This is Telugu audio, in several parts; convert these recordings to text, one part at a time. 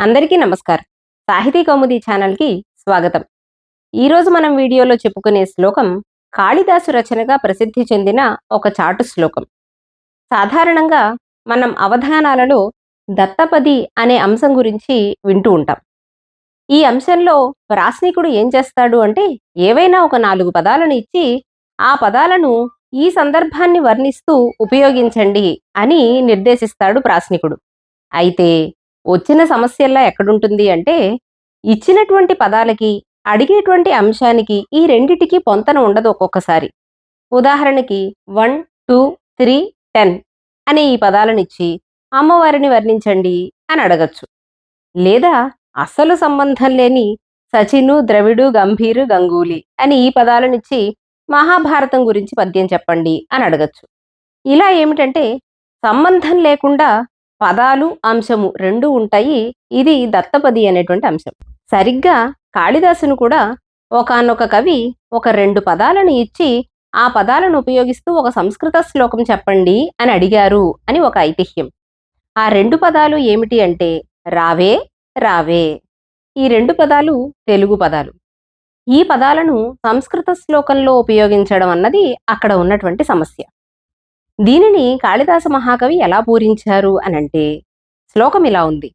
అందరికీ నమస్కారం. సాహితీ కౌముది ఛానల్కి స్వాగతం. ఈరోజు మనం వీడియోలో చెప్పుకునే శ్లోకం కాళిదాసు రచనగా ప్రసిద్ధి చెందిన ఒక చాటు శ్లోకం. సాధారణంగా మనం అవధానాలలో దత్తపది అనే అంశం గురించి వింటూ ఉంటాం. ఈ అంశంలో ప్రాస్నికుడు ఏం చేస్తాడు అంటే ఏవైనా ఒక నాలుగు పదాలను ఇచ్చి ఆ పదాలను ఈ సందర్భాన్ని వర్ణిస్తూ ఉపయోగించండి అని నిర్దేశిస్తాడు ప్రాస్నికుడు అయితే వచ్చిన సమస్యల్లా ఎక్కడుంటుంది అంటే ఇచ్చినటువంటి పదాలకి అడిగేటువంటి అంశానికి ఈ రెండిటికి పొంతన ఉండదు ఒక్కొక్కసారి. ఉదాహరణకి వన్ టూ త్రీ టెన్ అనే ఈ పదాలనిచ్చి అమ్మవారిని వర్ణించండి అని అడగచ్చు. లేదా అసలు సంబంధం లేని సచిను ద్రవిడు గంభీరు గంగూలి అని ఈ పదాలనిచ్చి మహాభారతం గురించి పద్యం చెప్పండి అని అడగచ్చు. ఇలా ఏమిటంటే సంబంధం లేకుండా పదాలు అంశము రెండు ఉంటాయి. ఇది దత్తపది అనేటువంటి అంశం. సరిగ్గా కాళిదాసును కూడా ఒకానొక కవి ఒక రెండు పదాలను ఇచ్చి ఆ పదాలను ఉపయోగిస్తూ ఒక సంస్కృత శ్లోకం చెప్పండి అని అడిగారు అని ఒక ఐతిహ్యం. ఆ రెండు పదాలు ఏమిటి అంటే రావే రావే. ఈ రెండు పదాలు తెలుగు పదాలు. ఈ పదాలను సంస్కృత శ్లోకంలో ఉపయోగించడం అన్నది అక్కడ ఉన్నటువంటి సమస్య. దీనిని కాళిదాస మహాకవి ఎలా పూరించారు అనంటే శ్లోకం ఇలా ఉంది.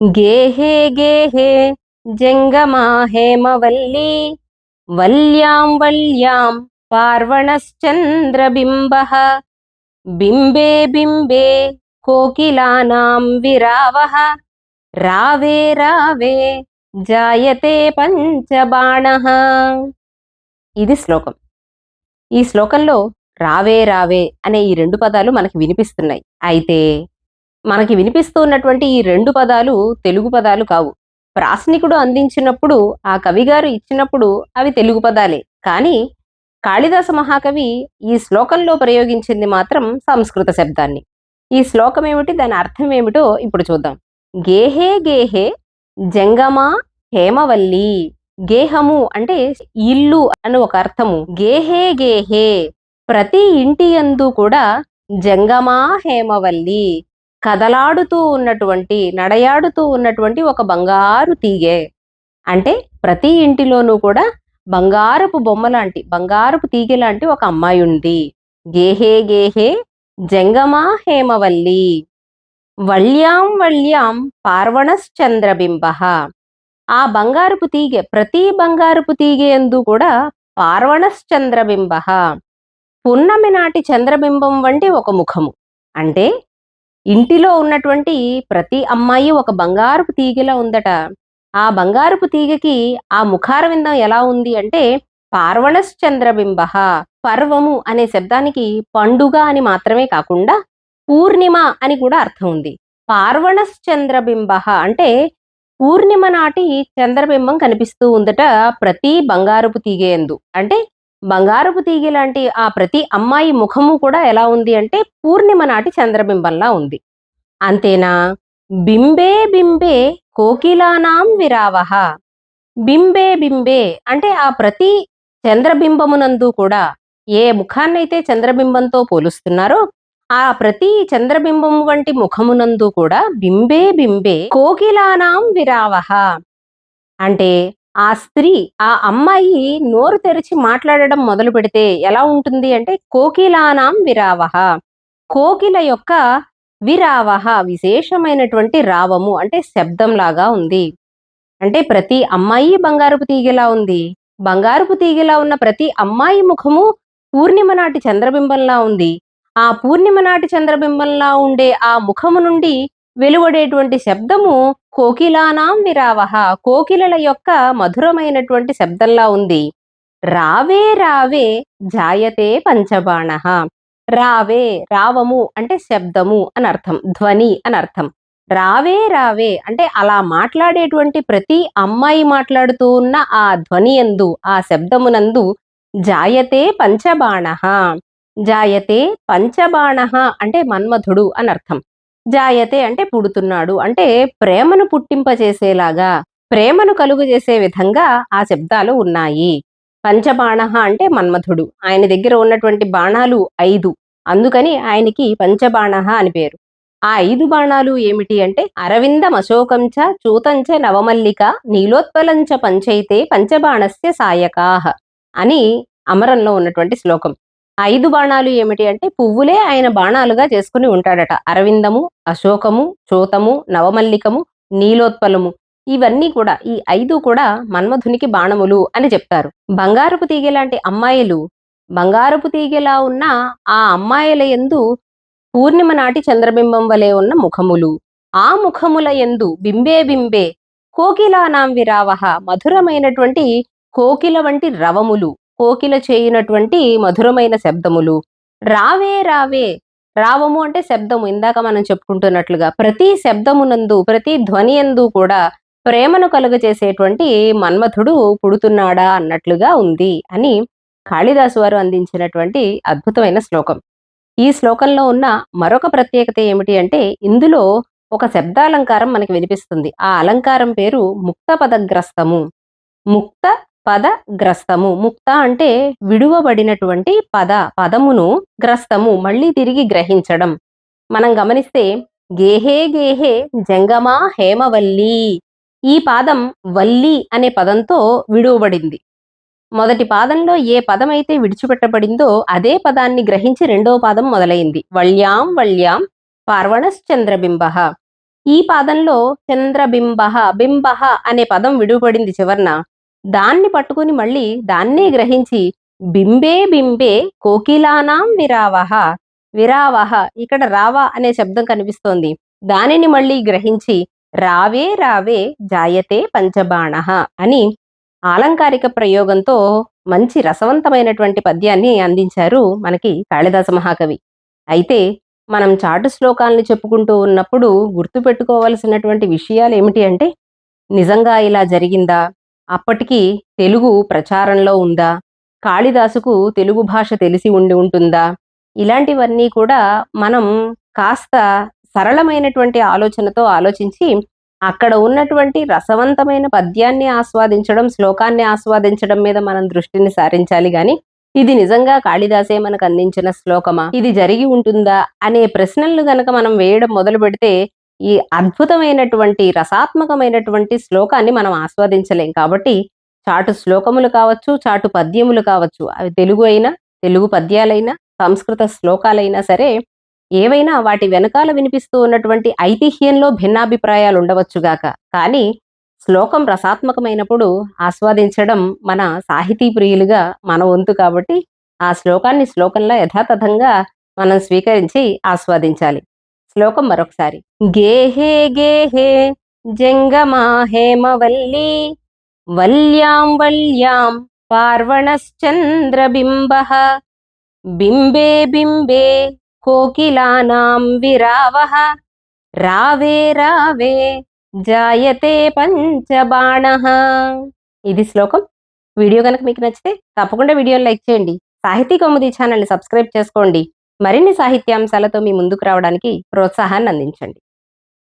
గేహే గేహే జంగమా హేమవల్లి వల్యాం వల్యాం పార్వణశ్చంద్రబింబ బింబే బింబే కోకిలానాం విరావః రావే రావే జాయతే పంచబాణ. ఇది శ్లోకం. ఈ శ్లోకంలో రావే రావే అనే ఈ రెండు పదాలు మనకి వినిపిస్తున్నాయి. అయితే మనకి వినిపిస్తూ ఉన్నటువంటి ఈ రెండు పదాలు తెలుగు పదాలు కావు. ప్రాసనికుడు అందించినప్పుడు ఆ కవిగారు ఇచ్చినప్పుడు అవి తెలుగు పదాలే. కానీ కాళిదాస మహాకవి ఈ శ్లోకంలో ప్రయోగించింది మాత్రం సంస్కృత శబ్దాన్ని. ఈ శ్లోకం ఏమిటి? దాని అర్థం ఏమిటో ఇప్పుడు చూద్దాం. గేహే గేహే జంగమా హేమవల్లి. గేహము అంటే ఇల్లు అని ఒక అర్థము. గేహే గేహే. ప్రతి ఇంటి యందు కూడా జంగమా హేమవల్లి కదలాడుతూ ఉన్నటువంటి నడయాడుతూ ఉన్నటువంటి ఒక బంగారు తీగె. అంటే ప్రతి ఇంటిలోనూ కూడా బంగారపు బొమ్మ లాంటి బంగారపు తీగె లాంటి ఒక అమ్మాయి ఉంది. గేహే గేహే జంగమా హేమవల్లి. వళ్యాం వళ్యాం పార్వణశ్చంద్రబింబ ఆ బంగారపు తీగె ప్రతి బంగారపు తీగె ఎందు కూడా పార్వణశ్చంద్రబింబ పున్నమి నాటి చంద్రబింబం వంటి ఒక ముఖము. అంటే ఇంటిలో ఉన్నటువంటి ప్రతి అమ్మాయి ఒక బంగారపు తీగలా ఉందట. ఆ బంగారపు తీగకి ఆ ముఖారవిందం ఎలా ఉంది అంటే పార్వణశ్చంద్రబింబ పర్వము అనే శబ్దానికి పండుగ అని మాత్రమే కాకుండా పూర్ణిమ అని కూడా అర్థం ఉంది. పార్వణశ్చంద్రబింబ అంటే పూర్ణిమ నాటి చంద్రబింబం కనిపిస్తూ ఉందట ప్రతి బంగారపు తీగేందు అంటే బంగారపు తీగి లాంటి ఆ ప్రతి అమ్మాయి ముఖము కూడా ఎలా ఉంది అంటే పూర్ణిమ నాటి చంద్రబింబంలా ఉంది. అంతేనా? బింబే బింబే కోకిలానాం విరావహ. బింబే బింబే అంటే ఆ ప్రతి చంద్రబింబమునందు కూడా ఏ ముఖాన్నైతే చంద్రబింబంతో పోలుస్తున్నారో ఆ ప్రతి చంద్రబింబం వంటి ముఖమునందు కూడా బింబే బింబే కోకిలానాం విరావహ. అంటే ఆ స్త్రీ ఆ అమ్మాయి నోరు తెరిచి మాట్లాడడం మొదలు పెడితే ఎలా ఉంటుంది అంటే కోకిలానాం విరావహ. కోకిల యొక్క విరావహ విశేషమైనటువంటి రావము అంటే శబ్దం లాగా ఉంది. అంటే ప్రతి అమ్మాయి బంగారపు తీగలా ఉంది. బంగారపు తీగలా ఉన్న ప్రతి అమ్మాయి ముఖము పూర్ణిమ నాటి చంద్రబింబంలా ఉంది. ఆ పూర్ణిమ నాటి చంద్రబింబంలా ఉండే ఆ ముఖము నుండి వెలువడేటువంటి శబ్దము కోకిలానాం విరావహ. కోకిలల యొక్క మధురమైనటువంటి శబ్దంలా ఉంది. రావే రావే జాయతే పంచబాణ. రావే రావము అంటే శబ్దము అని అర్థం. ధ్వని అని అర్థం. రావే రావే అంటే అలా మాట్లాడేటువంటి ప్రతి అమ్మాయి మాట్లాడుతూ ఉన్న ఆ ధ్వని ఎందు ఆ శబ్దమునందు జాయతే పంచబాణ. జాయతే పంచబాణ అంటే మన్మధుడు అని అర్థం. జాయతే అంటే పుడుతున్నాడు. అంటే ప్రేమను పుట్టింపచేసేలాగా ప్రేమను కలుగు చేసే విధంగా ఆ శబ్దాలు ఉన్నాయి. పంచబాణ అంటే మన్మథుడు ఆయన దగ్గర ఉన్నటువంటి బాణాలు ఐదు. అందుకని ఆయనకి పంచబాణ అని పేరు. ఆ ఐదు బాణాలు ఏమిటి అంటే అరవిందం అశోకంచ చూతంచ నవమల్లిక నీలోత్పలంచ పంచైతే పంచబాణస్య సాయకాహ అని అమరంలో ఉన్నటువంటి శ్లోకం. ఐదు బాణాలు ఏమిటి అంటే పువ్వులే ఆయన బాణాలుగా చేసుకుని ఉంటాడట. అరవిందము అశోకము చోతము నవమల్లికము నీలోత్పలము. ఇవన్నీ కూడా ఈ ఐదు కూడా మన్మధునికి బాణములు అని చెప్తారు. బంగారపు తీగ లాంటి అమ్మాయిలు బంగారపు తీగలా ఉన్న ఆ అమ్మాయిల ఎందు పూర్ణిమ నాటి చంద్రబింబం వలె ఉన్న ముఖములు. ఆ ముఖముల ఎందు బింబే బింబే కోకిలానాం విరావహ మధురమైనటువంటి కోకిల వంటి రవములు. కోకిల చేయినటువంటి మధురమైన శబ్దములు. రావే రావే రావము అంటే శబ్దము. ఇందాక మనం చెప్పుకుంటున్నట్లుగా ప్రతి శబ్దమునందు ప్రతి ధ్వని ఎందు కూడా ప్రేమను కలుగజేసేటువంటి మన్మథుడు పుడుతున్నాడా అన్నట్లుగా ఉంది అని కాళిదాసు వారు అందించినటువంటి అద్భుతమైన శ్లోకం. ఈ శ్లోకంలో ఉన్న మరొక ప్రత్యేకత ఏమిటి అంటే ఇందులో ఒక శబ్దాలంకారం మనకి వినిపిస్తుంది. ఆ అలంకారం పేరు ముక్త పదగ్రస్తము. ముక్త పద గ్రస్తము ముక్త అంటే విడువబడినటువంటి పద పదమును గ్రస్తము మళ్ళీ తిరిగి గ్రహించడం. మనం గమనిస్తే గేహే గేహే జంగమా హేమవల్లి. ఈ పాదం వల్లి అనే పదంతో విడువబడింది. మొదటి పాదంలో ఏ పదం అయితే విడిచిపెట్టబడిందో అదే పదాన్ని గ్రహించి రెండవ పాదం మొదలైంది. వళ్యాం వళ్యాం పార్వణశ్చంద్రబింబ. ఈ పాదంలో చంద్రబింబ బింబ అనే పదం విడువబడింది చివర్న. దాన్ని పట్టుకుని మళ్ళీ దాన్నే గ్రహించి బింబే బింబే కోకిలానాం విరావహ విరావహ ఇక్కడ రావ అనే శబ్దం కనిపిస్తోంది. దానిని మళ్ళీ గ్రహించి రావే రావే జాయతే పంచబాణ అని ఆలంకారిక ప్రయోగంతో మంచి రసవంతమైనటువంటి పద్యాన్ని అందించారు మనకి కాళిదాస మహాకవి. అయితే మనం చాటు శ్లోకాలను చెప్పుకుంటూ ఉన్నప్పుడు గుర్తుపెట్టుకోవలసినటువంటి విషయాలు ఏమిటి అంటే నిజంగా ఇలా జరిగిందా? అప్పటికి తెలుగు ప్రచారంలో ఉందా? కాళిదాసుకు తెలుగు భాష తెలిసి ఉండి ఉంటుందా? ఇలాంటివన్నీ కూడా మనం కాస్త సరళమైనటువంటి ఆలోచనతో ఆలోచించి అక్కడ ఉన్నటువంటి రసవంతమైన పద్యాన్ని ఆస్వాదించడం శ్లోకాన్ని ఆస్వాదించడం మీద మనం దృష్టిని సారించాలి గాని ఇది నిజంగా కాళిదాసే మనకు అందించిన శ్లోకమా? ఇది జరిగి ఉంటుందా? అనే ప్రశ్నలు గనక మనం వేయడం మొదలు పెడితే ఈ అద్భుతమైనటువంటి రసాత్మకమైనటువంటి శ్లోకాన్ని మనం ఆస్వాదించలేం. కాబట్టి చాటు శ్లోకములు కావచ్చు చాటు పద్యములు కావచ్చు అవి తెలుగు అయినా తెలుగు పద్యాలైనా సంస్కృత శ్లోకాలైనా సరే ఏవైనా వాటి వెనకాల వినిపిస్తూ ఉన్నటువంటి ఐతిహ్యంలో భిన్నాభిప్రాయాలు ఉండవచ్చుగాక కానీ శ్లోకం రసాత్మకమైనప్పుడు ఆస్వాదించడం మన సాహితీ ప్రియులుగా మన వంతు కాబట్టి ఆ శ్లోకాన్ని శ్లోకంలో యథాతథంగా మనం స్వీకరించి ఆస్వాదించాలి. శ్లోకం మరొకసారి. గేహే గేహే జంగమా హేమవల్లి వల్యాం వల్యాం పార్వణశ్చంద్రబింబ బింబే బింబే కోకిలానాం విరావ రావే రావే జాయతే పంచబాణ. ఇది శ్లోకం. వీడియో కనుక మీకు నచ్చితే తప్పకుండా వీడియోని లైక్ చేయండి. సాహితీ కౌముది ఛానల్ని సబ్స్క్రైబ్ చేసుకోండి. మరిన్ని సాహిత్యాంశాలతో మీ ముందుకు రావడానికి ప్రోత్సాహాన్ని అందించండి.